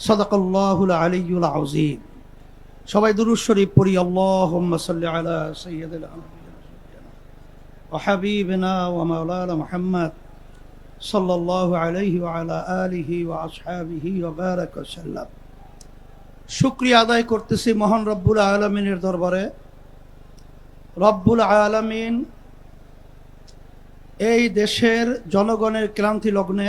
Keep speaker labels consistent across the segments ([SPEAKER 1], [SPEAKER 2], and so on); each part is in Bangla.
[SPEAKER 1] সদাকল্লাহুল আলিউল সবাই দুরুশ্বরী পড়ি আল্লাহ সাল্লি আলিহি আদায় করতেছি মহান রব্বুল আলামিনের দরবারে। রব্বুল আলামিন এই দেশের জনগণের ক্লান্তি লগ্নে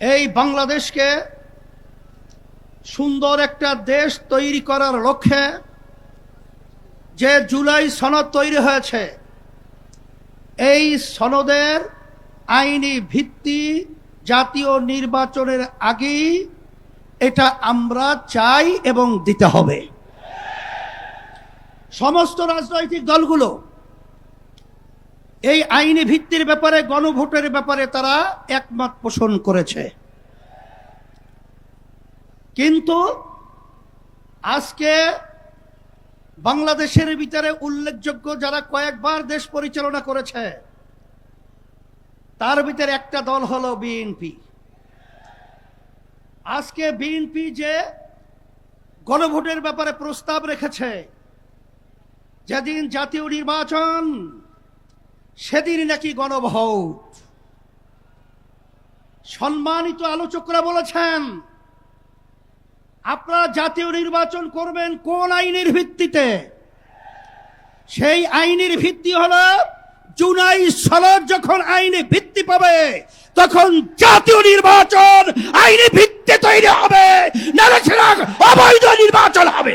[SPEAKER 1] এই বাংলাদেশকে সুন্দর একটা দেশ তৈরি করার লক্ষ্যে যে জুলাই সনদ তৈরি হয়েছে, এই সনদের আইনি ভিত্তি জাতীয় নির্বাচনের আগেই এটা আমরা চাই এবং দিতে হবে। সমস্ত রাজনৈতিক দলগুলো এই আইনি ভিত্তির ব্যাপারে, গণভোটের ব্যাপারে তারা একমত পোষণ করেছে। কিন্তু আজকে বাংলাদেশের ভিতরে উল্লেখযোগ্য যারা কয়েকবার দেশ পরিচালনা করেছে, তার ভিতরে একটা দল হলো বিএনপি। আজকে বিএনপি যে গণভোটের ব্যাপারে প্রস্তাব রেখেছে, যেদিন জাতীয় নির্বাচন সেদিন নাকি গণভোট। সম্মানিত আলোচকরা বলেছেন, আপনারা জাতীয় নির্বাচন করবেন কোন আইনের ভিত্তিতে? সেই আইনের ভিত্তি হলো, জুলাই সনদ যখন আইনে ভিত্তি পাবে, তখন জাতীয় নির্বাচন আইনি ভিত্তি তৈরি হবে। সেটা অবৈধ নির্বাচন হবে।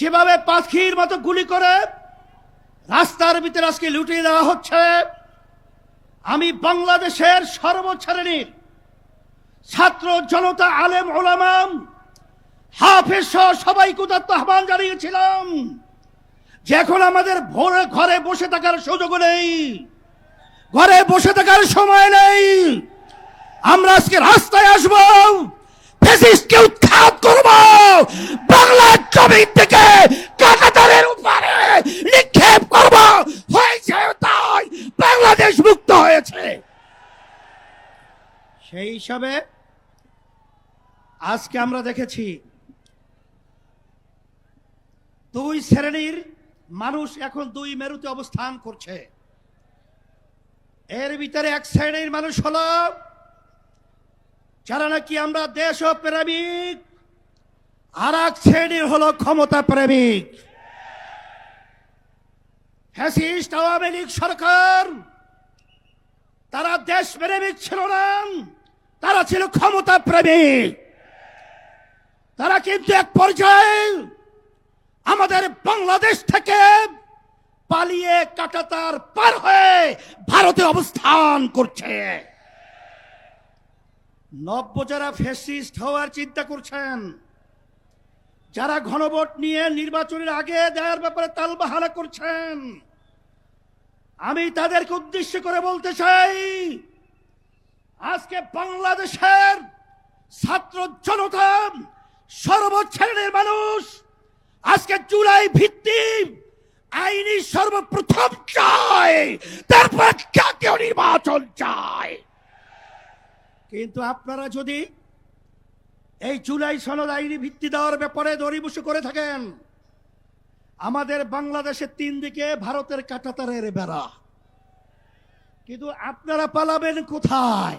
[SPEAKER 1] যেভাবে পাখির মতো গুলি করে রাস্তার ভিতরে আজকে লুটিয়ে দেওয়া হচ্ছে, আমি বাংলাদেশের সর্বশ্রেণীর ছাত্র জনতা আলেম ওলামাম হাফেজ সহ সবাইকে আহ্বান জানিয়েছিলাম যে এখন আমাদের ভোরে ঘরে বসে থাকার সুযোগ নেই, ঘরে বসে থাকার সময় নেই। আমরা আজকে রাস্তায় আসব ফেসিস্টকে উৎখাত করব, বাংলার জমি থেকে কাকাতারের উপরে নিক্ষেপ করব হয়েছে তাই বাংলাদেশ মুক্ত হয়েছে সেই হিসাবে আজকে আমরা দেখেছি দুই শ্রেণির মানুষ এখন দুই মেরুতে অবস্থান করছে। এর ভিতরে এক শ্রেণির মানুষ হলো, যারা নাকি আমরা দেশ প্রেমিক আর এক শ্রেণির হলো ক্ষমতা প্রেমিক আওয়ামী লীগ সরকার, তারা দেশ প্রেমিক ছিল না। তারা ছিল ক্ষমতা প্রেমিক। তারা কিন্তু এক পর্যায়ে আমাদের বাংলাদেশ থেকে পালিয়ে কাটাতার পার হয়ে ভারতে অবস্থান করছে। নব্য যারা ফেসিস্ট হওয়ার চিন্তা করছেন, যারা ঘনভোট নিয়ে নির্বাচনের আগে দেওয়ার ব্যাপারে তালবাহানা করছেন, আমি তাদেরকে উদ্দেশ্য করে বলতে চাই আজকে বাংলাদেশের ছাত্র জনতা সর্বশ্রেণীর মানুষ আজকে জুলাই ভিত্তি আইনি সর্বপ্রথম চায়, তারপর জাতীয় নির্বাচন চায়। কিন্তু আপনারা যদি এই জুলাই সনদ আইনি ভিত্তি দেওয়ার ব্যাপারে দরিবসু করে থাকেন, আমাদের বাংলাদেশের তিন দিকে ভারতের কাটাতারের বেড়া। কিন্তু আপনারা পালাবেন কোথায়?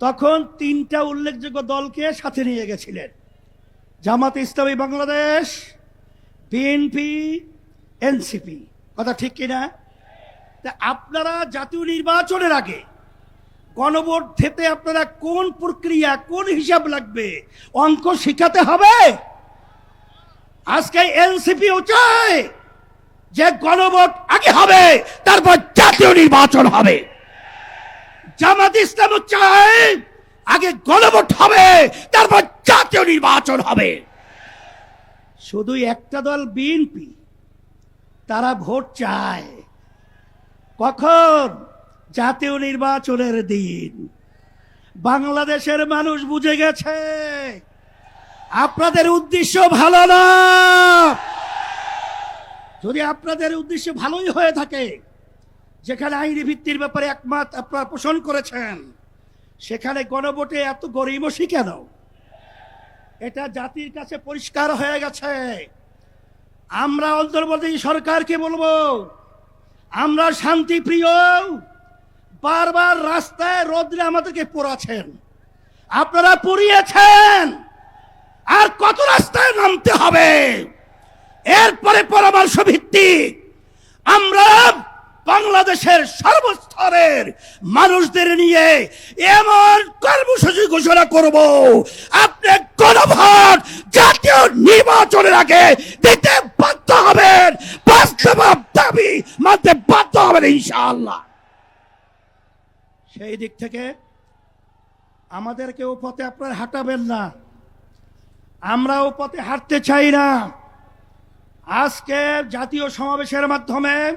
[SPEAKER 1] তখন তিনটা উল্লেখযোগ্য দলকে সাথে নিয়ে গেছিলেন। Jamaat Islami Bangladesh, BNP, NCP. কথা ঠিক কিনা তা আপনারা জাতীয় নির্বাচনের আগে গণভোট দিতে আপনারা কোন প্রক্রিয়া, কোন হিসাব লাগবে? অঙ্ক শিখাতে হবে? আজকে এনসিপিও চায় যে গণভোট আগে হবে, তারপর জাতীয় নির্বাচন হবে। জামাত ইসলামও চায় আগে গণভোট হবে, তারপর জাতীয় নির্বাচন হবে। শুধু একটা দল বিএনপি, তারা ভোট চায়। কখন? জাতীয় নির্বাচনের দিন। বাংলাদেশের মানুষ বুঝে গেছে, আপনাদের উদ্দেশ্য ভালো না। যদি আপনাদের উদ্দেশ্য ভালোই হয়ে থাকে যেখানে আইনি ভিত্তির ব্যাপারে একমত আপনারা পোষণ করেছেন, সেখানে গণভোটে এত গরিমসি কেন? এটা জাতির কাছে পরিষ্কার হয়ে গেছে। আমরা অন্তর্বর্তী সরকারকে বলব, আমরা শান্তি প্রিয় বারবার রাস্তায় রোদ্রে আমাদেরকে পোড়াছেন আপনারা পুড়িয়েছেন। আর কত রাস্তায় নামতে হবে? এরপরে পরামর্শ ভিত্তিক আমরা বাংলাদেশের সর্বস্তরের মানুষদের নিয়ে এমন কর্মসূচি ঘোষণা করব। আপনি গণভোট জাতীয় নির্বাচনের আগে দিতে বাধ্য হবেন। বাস্তব দাবি মানতে বাধ্য হবেন ইনশাআল্লাহ। সেই দিক থেকে আমাদেরকে ও পথে আপনারা হাঁটাবেন না। আমরা ও পথে হাঁটতে চাই না। আজকে জাতীয় সমাবেশের মাধ্যমে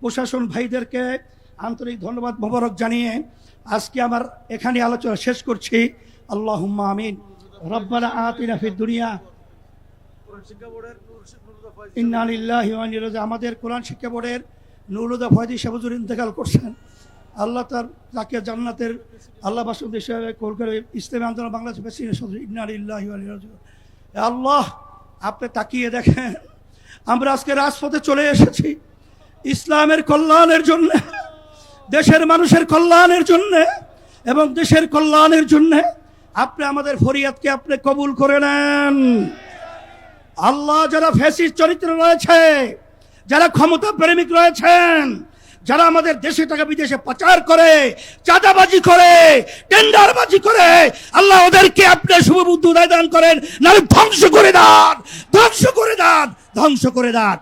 [SPEAKER 1] প্রশাসন ভাইদেরকে আন্তরিক ধন্যবাদ, মোবারক জানিয়ে আজকে আমার এখানে আলোচনা শেষ করছি। আল্লাহ আমিন। রব্বানা আতিনা ফিদ দুনিয়া। আমাদের কোরআন শিক্ষা বোর্ডের নুরুদা ফয়দি সাবুজুর ইন্তেকাল করছেন। আল্লাহ তার তাকে জান্নাতের আল্লাহ বাসুদ কল করে ইসলামী আন্দোলন বাংলাদেশ প্রেসিডেন্ট সদস্য ইন্না লিল্লাহি ওয়া ইন্না ইলাইহি রাজিউন। এ আল্লাহ, আপনি তাকিয়ে দেখেন। আমরা আজকে রাজপথে চলে এসেছি। ইসলামের কল্যাণের জন্য, দেশের মানুষের কল্যাণের জন্য এবং দেশের কল্যাণের জন্য আপনি আমাদের ফরিয়াদকে আপনি কবুল করে নেন। আল্লাহ যারা ফ্যাসিস্ট চরিত্র রয়েছে, যারা ক্ষমতা প্রেমিক রয়েছেন, যারা আমাদের দেশে টাকা বিদেশে পাচার করে, চাঁদাবাজি করে, টেন্ডারবাজি করে, আল্লাহ ওদেরকে আপনি শুভবুদ্ধ উদয় দান করেন নাহলে ধ্বংস করে দান, ধ্বংস করে দান, ধ্বংস করে দান।